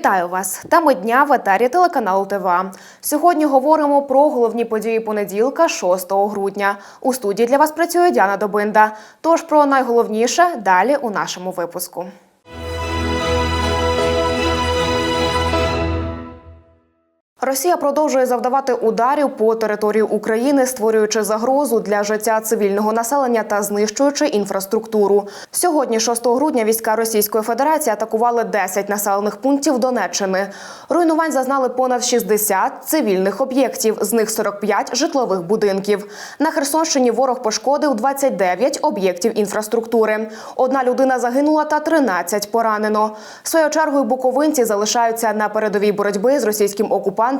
Вітаю вас! Теми дня в етері телеканалу ТВА. Сьогодні говоримо про головні події понеділка, 6 грудня. У студії для вас працює Діана Добинда. Тож про найголовніше далі у нашому випуску. Росія продовжує завдавати ударів по території України, створюючи загрозу для життя цивільного населення та знищуючи інфраструктуру. Сьогодні, 6 грудня, війська Російської Федерації атакували 10 населених пунктів Донеччини. Руйнувань зазнали понад 60 цивільних об'єктів, з них 45 житлових будинків. На Херсонщині ворог пошкодив 29 об'єктів інфраструктури. Одна людина загинула та 13 поранено. Своєю чергою буковинці залишаються на передовій боротьби з російським окупантом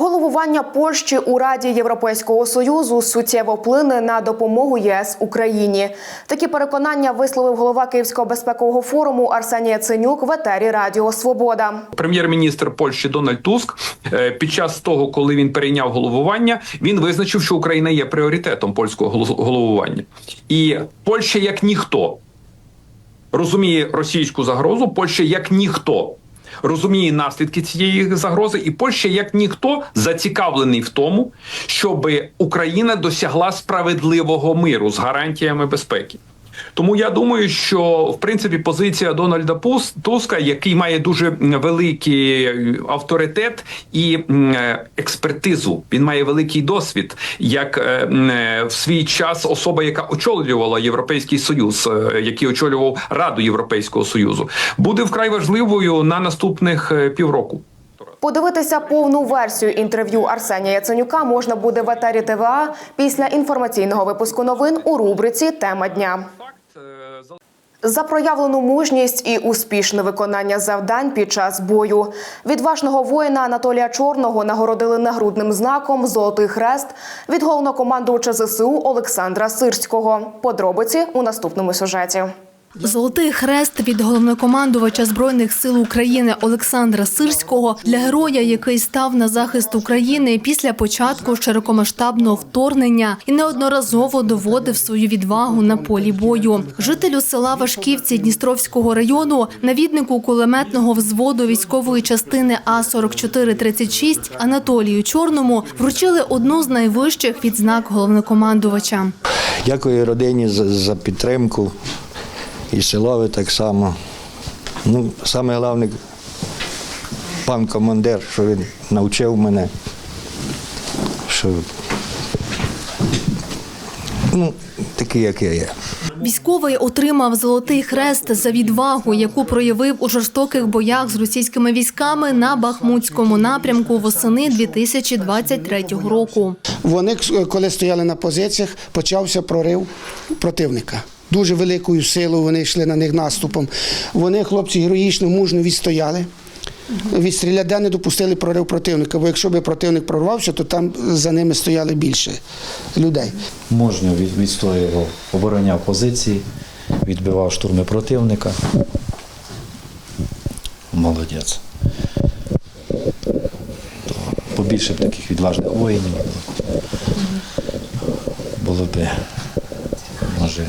Головування Польщі у Раді Європейського союзу суттєво вплине на допомогу ЄС Україні. Такі переконання висловив голова Київського безпекового форуму Арсеній Яценюк в етері Радіо Свобода. Прем'єр-міністр Польщі Дональд Туск е, під час того, коли він перейняв головування, він визначив, що Україна є пріоритетом польського головування, і Польща як ніхто розуміє російську загрозу. Польща як ніхто. Розуміє наслідки цієї загрози, і Польща як ніхто зацікавлений в тому, щоб Україна досягла справедливого миру з гарантіями безпеки. Тому я думаю, що в принципі позиція Дональда Туска, який має дуже великий авторитет і експертизу, він має великий досвід, як е, е, в свій час особа, яка очолювала Європейський Союз, е, який очолював Раду Європейського Союзу, буде вкрай важливою на наступних півроку. Подивитися повну версію інтерв'ю Арсенія Яценюка можна буде в етері ТВА після інформаційного випуску новин у рубриці Тема дня. За проявлену мужність і успішне виконання завдань під час бою відважного воїна Анатолія Чорного нагородили нагрудним знаком Золотий хрест від головнокомандувача ЗСУ Олександра Сирського. Подробиці у наступному сюжеті. Золотий хрест від головнокомандувача збройних сил України Олександра Сирського для героя, який став на захист України після початку широкомасштабного вторгнення і неодноразово доводив свою відвагу на полі бою. Жителю села Вашківці Дністровського району, навіднику кулеметного взводу військової частини А 4436 Анатолію Чорному вручили одну з найвищих відзнак головнокомандувача. Дякую родині за, за підтримку. І силові так само. Ну, саме головне, пан командир, що він навчив мене, що ну, такий, як я є. Військовий отримав золотий хрест за відвагу, яку проявив у жорстоких боях з російськими військами на Бахмутському напрямку восени 2023 року. Вони, е, коли стояли на позиціях, почався прорив противника. Дуже великою силою вони йшли на них наступом. Вони, хлопці, героїчно, мужньо відстояли. Відстріля де не допустили прорив противника, бо якщо б противник прорвався, то там за ними стояли більше людей. мужньо від- відстоював, обороняв позиції, відбивав штурми противника. Молодець. Побільше б таких відважних воїнів. Було б, може,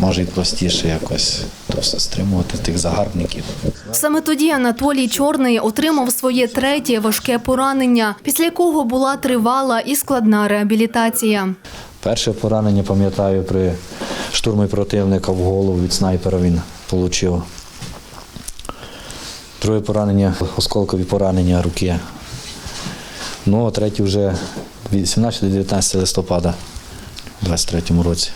може і простіше якось то все стримувати тих загарбників. Саме тоді Анатолій Чорний отримав своє третє важке поранення, після якого була тривала і складна реабілітація. Перше поранення, пам'ятаю, при штурмі противника в голову від снайпера він отримав. Друге поранення, осколкові поранення руки. Ну, а третє вже від 17-19 листопада у 23-му році.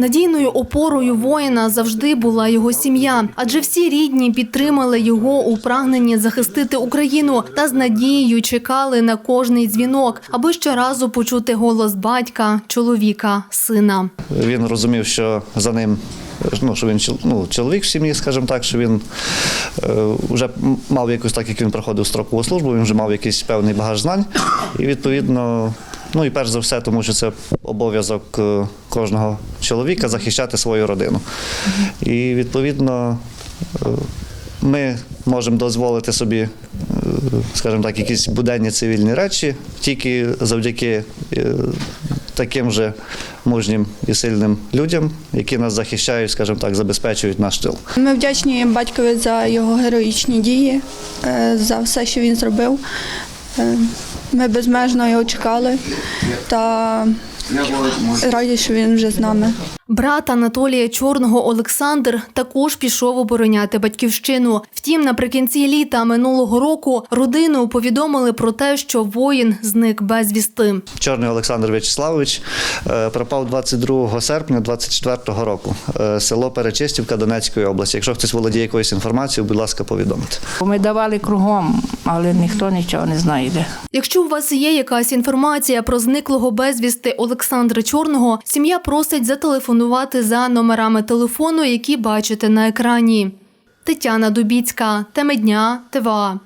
Надійною опорою воїна завжди була його сім'я, адже всі рідні підтримали його у прагненні захистити Україну та з надією чекали на кожний дзвінок, аби щоразу почути голос батька, чоловіка, сина. Він розумів, що за ним ну, що він ну, чоловік в сім'ї, скажімо так, що він е, вже мав якусь, так як він проходив строкову службу, він вже мав якийсь певний багаж знань. І відповідно, ну і перш за все, тому що це обов'язок е, кожного чоловіка захищати свою родину. І відповідно. е, ми можемо дозволити собі, е, скажімо так, якісь буденні цивільні речі тільки завдяки таким же мужнім і сильним людям, які нас захищають, скажімо так, забезпечують наш тил. Ми вдячні батькові за його героїчні дії, за все, що він зробив. Ми безмежно його чекали. Та раді, що він вже з нами. Брат Анатолія Чорного Олександр також пішов обороняти батьківщину. Втім, наприкінці літа минулого року родину повідомили про те, що воїн зник безвісти. Чорний Олександр В'ячеславович е, пропав 22 серпня 24 року. Е, Село Перечистівка Донецької області. Якщо хтось володіє якоюсь інформацією, будь ласка, повідомте. Ми давали кругом, але ніхто нічого не знайде. Якщо у вас є якась інформація про зниклого безвісти Олександра Чорного, сім'я просить зателефонувати за номерами телефону, які бачите на екрані. Тетяна Дубіцька, теми дня, ТВА.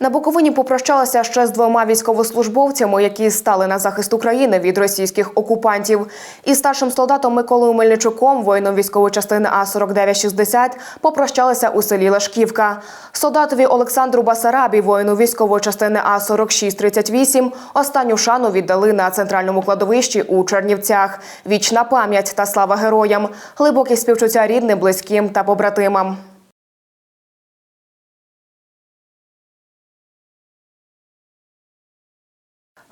На Буковині попрощалися ще з двома військовослужбовцями, які стали на захист України від російських окупантів. Із старшим солдатом Миколою Мельничуком, воїном військової частини А 4960 попрощалися у селі Лашківка. Солдатові Олександру Басарабі, воїну військової частини А 4638 останню шану віддали на центральному кладовищі у Чернівцях. Вічна пам'ять та слава героям, глибокі співчуття рідним, близьким та побратимам.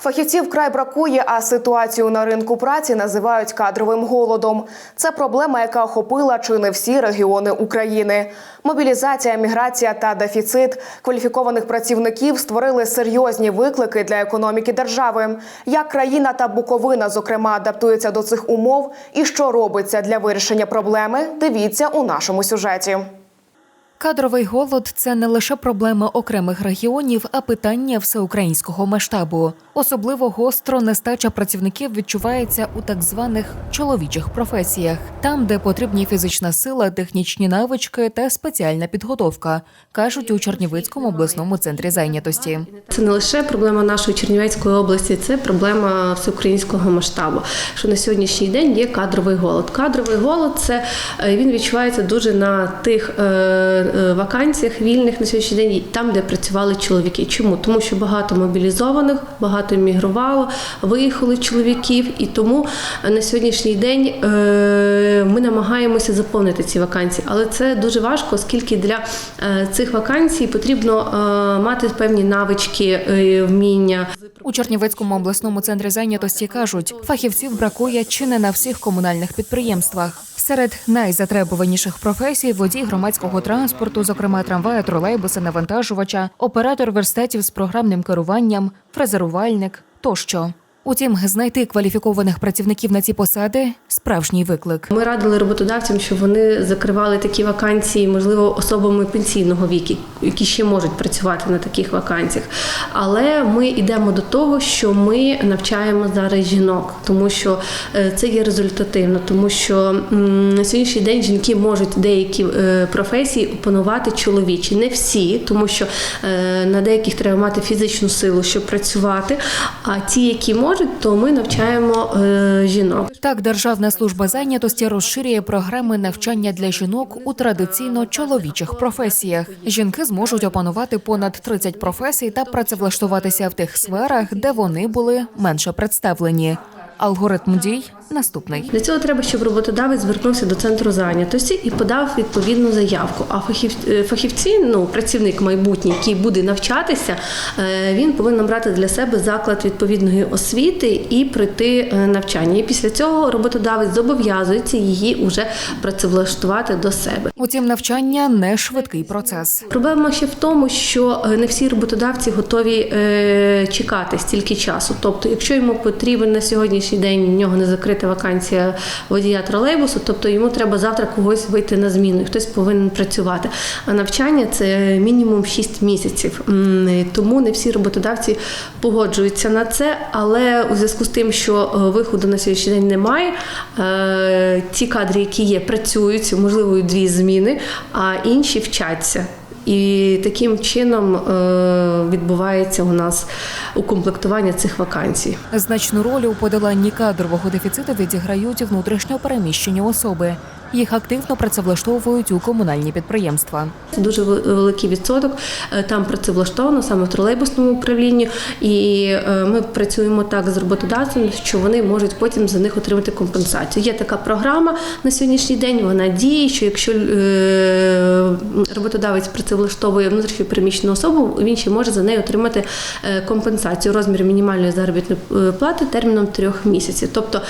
Фахівців вкрай бракує, а ситуацію на ринку праці називають кадровим голодом. Це проблема, яка охопила чи не всі регіони України. Мобілізація, міграція та дефіцит кваліфікованих працівників створили серйозні виклики для економіки держави. Як країна та Буковина, зокрема, адаптуються до цих умов і що робиться для вирішення проблеми, дивіться у нашому сюжеті. Кадровий голод це не лише проблема окремих регіонів, а питання всеукраїнського масштабу. Особливо гостро нестача працівників відчувається у так званих чоловічих професіях, там, де потрібні фізична сила, технічні навички та спеціальна підготовка, кажуть у Чернівецькому обласному центрі зайнятості. Це не лише проблема нашої Чернівецької області, це проблема всеукраїнського масштабу. Що на сьогоднішній день є кадровий голод. Кадровий голод це е, він відчувається дуже на тих е, вакансіях вільних на сьогоднішній день, там, де працювали чоловіки. Чому? Тому що багато мобілізованих, багато емігрувало, виїхали чоловіків, і тому е, на сьогоднішній день е, ми намагаємося заповнити ці вакансії. Але це дуже важко, оскільки для е, цих вакансій потрібно е, мати певні навички, е, вміння. У Чернівецькому обласному центрі зайнятості кажуть, фахівців бракує чи не на всіх комунальних підприємствах. Серед найзатребуваніших професій водій громадського транспорту, зокрема трамвая, тролейбуса, навантажувача, оператор верстатів з програмним керуванням, фрезерувальник тощо. Утім, знайти кваліфікованих працівників на ці посади справжній виклик. Ми радили роботодавцям, щоб вони закривали такі вакансії, можливо, особами пенсійного віку, які ще можуть працювати на таких вакансіях. Але ми йдемо до того, що ми навчаємо зараз жінок, тому що е, це є результативно, тому що на сьогоднішній день жінки можуть деякі е, професії опанувати чоловічі, не всі, тому що е, на деяких треба мати фізичну силу, щоб працювати. А ті, які можуть, то ми навчаємо е, жінок. Так, Державна служба зайнятості розширює програми навчання для жінок у традиційно чоловічих професіях. Жінки зможуть опанувати понад 30 професій та працевлаштуватися в тих сферах, де вони були менше представлені. Алгоритм дій наступний. Для цього треба, щоб роботодавець звернувся до центру зайнятості і подав відповідну заявку. А е, фахівці, ну працівник майбутній, який буде навчатися, е, він повинен брати для себе заклад відповідної освіти і пройти е, навчання. І після цього роботодавець зобов'язується її уже працевлаштувати до себе. Утім, навчання не швидкий процес. Проблема ще в тому, що не всі роботодавці готові чекати стільки часу. Тобто, якщо йому потрібен на сьогоднішній день в нього не закрита вакансія водія тролейбусу, тобто йому треба завтра когось вийти на зміну, і хтось повинен працювати. А навчання це мінімум 6 місяців. Тому не всі роботодавці погоджуються на це, але у зв'язку з тим, що е, виходу на сьогоднішній день немає, е, ті кадри, які є, працюють, можливо, дві зміни, а інші вчаться. І таким чином е, відбувається у нас укомплектування цих вакансій. Значну роль у подоланні кадрового дефіциту відіграють внутрішньо переміщені особи. Їх активно працевлаштовують у комунальні підприємства. Дуже великий відсоток. е, Там працевлаштовано саме в тролейбусному управлінні, і е, ми працюємо так з роботодавцем, що вони можуть потім за них отримати компенсацію. Є така програма на сьогоднішній день. Вона діє. Що якщо е, роботодавець працевлаштовує внутрішньопереміщену особу, він ще може за неї отримати компенсацію у розмірі мінімальної заробітної плати терміном трьох місяців. Тобто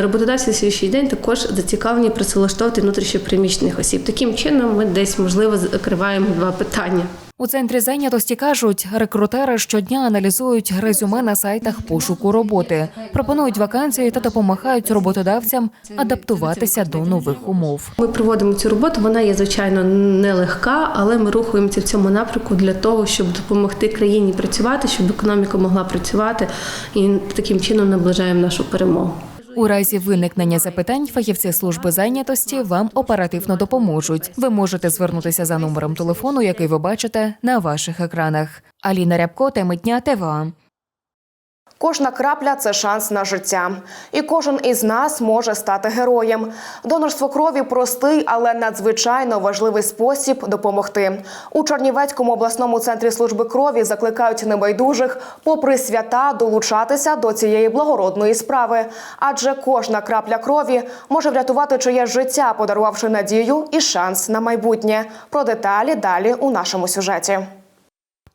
роботодавці на сьогоднішній день також зацікавлені працевлаштовувати внутрішньопереміщених осіб. Таким чином, ми десь можливо закриваємо два питання. У центрі зайнятості кажуть, рекрутери щодня аналізують резюме на сайтах пошуку роботи, пропонують вакансії та допомагають роботодавцям адаптуватися до нових умов. Ми проводимо цю роботу. Вона є звичайно нелегка, але ми рухаємося в цьому напрямку для того, щоб допомогти країні працювати, щоб економіка могла працювати, і таким чином наближаємо нашу перемогу. У разі виникнення запитань фахівці служби зайнятості вам оперативно допоможуть. Ви можете звернутися за номером телефону, який ви бачите на ваших екранах. Аліна Рябко, теми дня ТВА. Кожна крапля це шанс на життя, і кожен із нас може стати героєм. Донорство крові простий, але надзвичайно важливий спосіб допомогти. У Чернівецькому обласному центрі служби крові закликають небайдужих, попри свята, долучатися до цієї благородної справи. Адже кожна крапля крові може врятувати чиєсь життя, подарувавши надію і шанс на майбутнє. Про деталі далі у нашому сюжеті.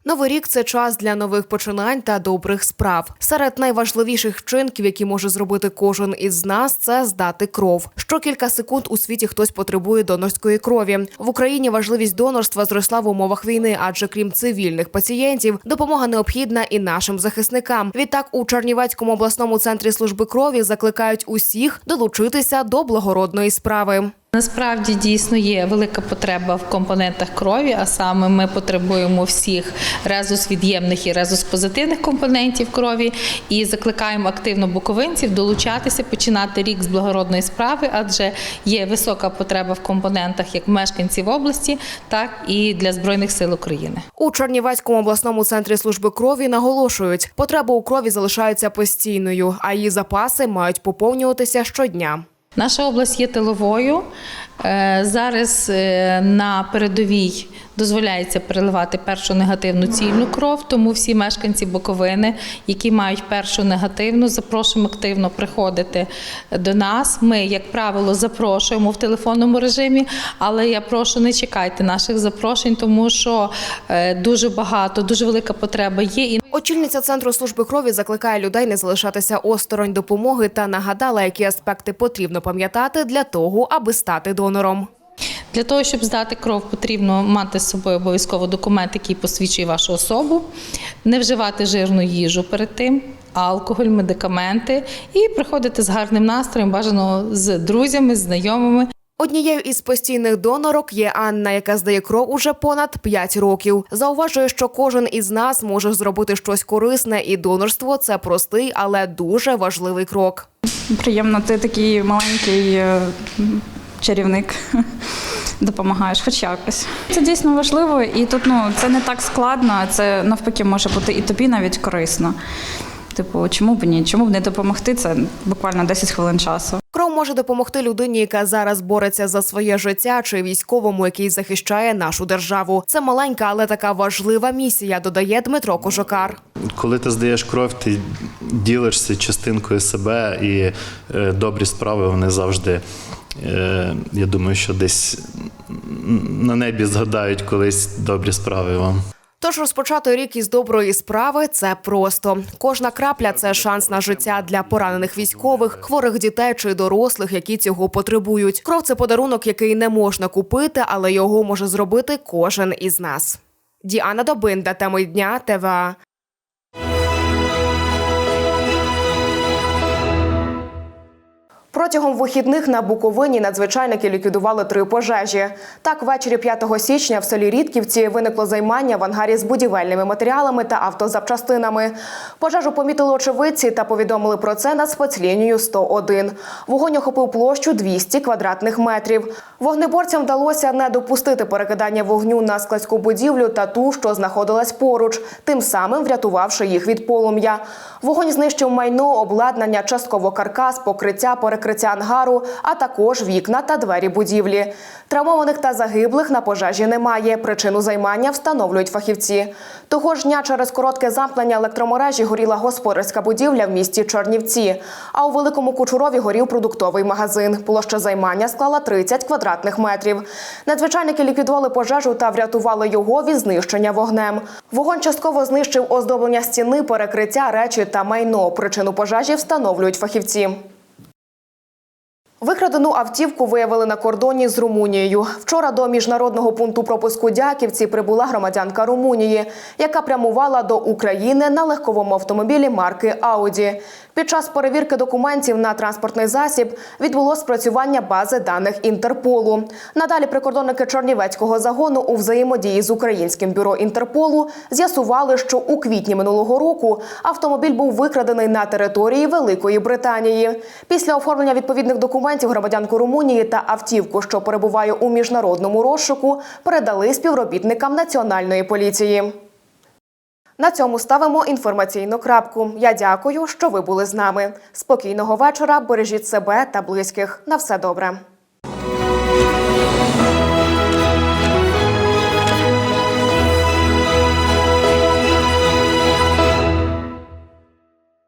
Новий рік це час для нових починань та добрих справ. Серед найважливіших вчинків, які може зробити кожен із нас, це здати кров. Що кілька секунд у світі хтось потребує донорської крові. В Україні важливість донорства зросла в умовах війни, адже крім цивільних пацієнтів, допомога необхідна і нашим захисникам. Відтак у Чернівецькому обласному центрі служби крові закликають усіх долучитися до благородної справи. Насправді дійсно є велика потреба в компонентах крові, а саме ми потребуємо всіх резус-від'ємних і резус-позитивних компонентів крові і закликаємо активно буковинців долучатися, починати рік з благородної справи, адже є висока потреба в компонентах як мешканців області, так і для збройних сил України. У Чернівецькому обласному центрі служби крові наголошують, потреба у крові залишається постійною, а її запаси мають поповнюватися щодня. Наша область є тиловою. Е, Зараз е, на передовій дозволяється переливати першу негативну цільну кров, тому всі мешканці Буковини, які мають першу негативну, запрошуємо активно приходити до нас. Ми, як правило, запрошуємо в телефонному режимі, але я прошу, не чекайте наших запрошень, тому що е, дуже багато, дуже велика потреба є. Очільниця центру служби крові закликає людей не залишатися осторонь допомоги та нагадала, які аспекти потрібно пам'ятати для того, аби стати донором. Для того, щоб здати кров, потрібно мати з собою обов'язково документ, який посвідчує вашу особу, не вживати жирну їжу перед тим, алкоголь, медикаменти і приходити з гарним настроєм, бажано з друзями, з знайомими. Однією із постійних донорок є Анна, яка здає кров уже понад 5 років. Зауважує, що кожен із нас може зробити щось корисне, і донорство це простий, але дуже важливий крок. Приємно, ти такий маленький е, чарівник. Допомагаєш, хоч якось. Це дійсно важливо, і тут ну це не так складно, це навпаки може бути і тобі навіть корисно. Типу, чому б ні? Чому б не допомогти? Це буквально 10 хвилин часу. Кров може допомогти людині, яка зараз бореться за своє життя, чи військовому, який захищає нашу державу. Це маленька, але така важлива місія, додає Дмитро Кожокар. Коли ти здаєш кров, ти ділишся частинкою себе, і е, добрі справи вони завжди. е, Я думаю, що десь на небі згадають колись добрі справи вам. Тож розпочати рік із доброї справи це просто. Кожна крапля це шанс на життя для поранених військових, хворих дітей чи дорослих, які цього потребують. Кров це подарунок, який не можна купити, але його може зробити кожен із нас. Діана Добинда, теми дня ТВА. Протягом вихідних на Буковині надзвичайники ліквідували три пожежі. Так, ввечері 5 січня в селі Рідківці виникло займання в ангарі з будівельними матеріалами та автозапчастинами. Пожежу помітили очевидці та повідомили про це на спецлінію 101. Вогонь охопив площу 200 квадратних метрів. Вогнеборцям вдалося не допустити перекидання вогню на складську будівлю та ту, що знаходилась поруч, тим самим врятувавши їх від полум'я. Вогонь знищив майно, обладнання, частково каркас, покриття, перекриття перекриття ангару, а також вікна та двері будівлі. Травмованих та загиблих на пожежі немає. Причину займання встановлюють фахівці. Того ж дня через коротке замкнення електромережі горіла господарська будівля в місті Чернівці. А у Великому Кучурові горів продуктовий магазин. Площа займання склала 30 квадратних метрів. Надзвичайники ліквідували пожежу та врятували його від знищення вогнем. Вогонь частково знищив оздоблення стіни, перекриття, речі та майно. Причину пожежі встановлюють фахівці. Викрадену автівку виявили на кордоні з Румунією. Вчора до міжнародного пункту пропуску Дяківці прибула громадянка Румунії, яка прямувала до України на легковому автомобілі марки Ауді. Під час перевірки документів на транспортний засіб відбуло спрацювання бази даних Інтерполу. Надалі прикордонники Чернівецького загону у взаємодії з українським бюро Інтерполу з'ясували, що у квітні минулого року автомобіль був викрадений на території Великої Британії. Після оформлення відповідних документів громадянку Румунії та автівку, що перебуває у міжнародному розшуку, передали співробітникам національної поліції. На цьому ставимо інформаційну крапку. Я дякую, що ви були з нами. Спокійного вечора, бережіть себе та близьких. На все добре.